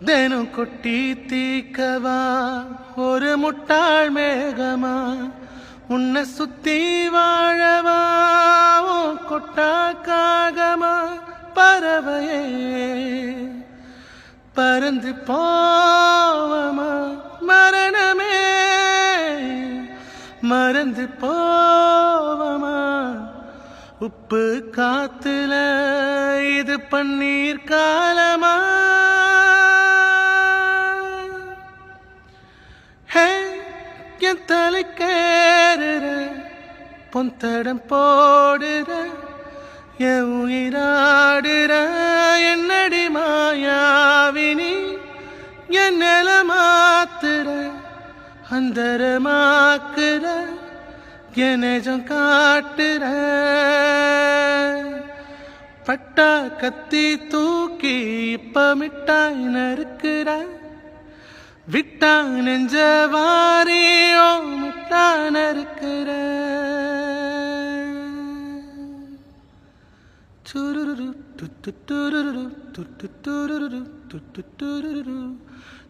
தினம் கொட்டி தீக்கவா ஒரு முட்டாள் மேகமா உன்னை சுத்தி வாழவா உன் கொட்டா காகமா பறவையே பறந்து போவமா மரணமே மறந்து போவமா உப்பு காத்துல இது பன்னீர் காலமா என் தலைக்கேறுற பொந்தடம் போடுற என் உயிராடுற என்னடி மாயாவினி என் நில மாத்துற அந்தரமாக்குற எனஜம் காட்டுற. பட்டா கத்தி தூக்கி இப்ப மிட்டாய் நறுக்குற விட்டா நெஞ்ச வாரியோ மிட்டா இருக்கிற சுருரு துட்டு துருரு துட்டு துருரு துட்டு துருரு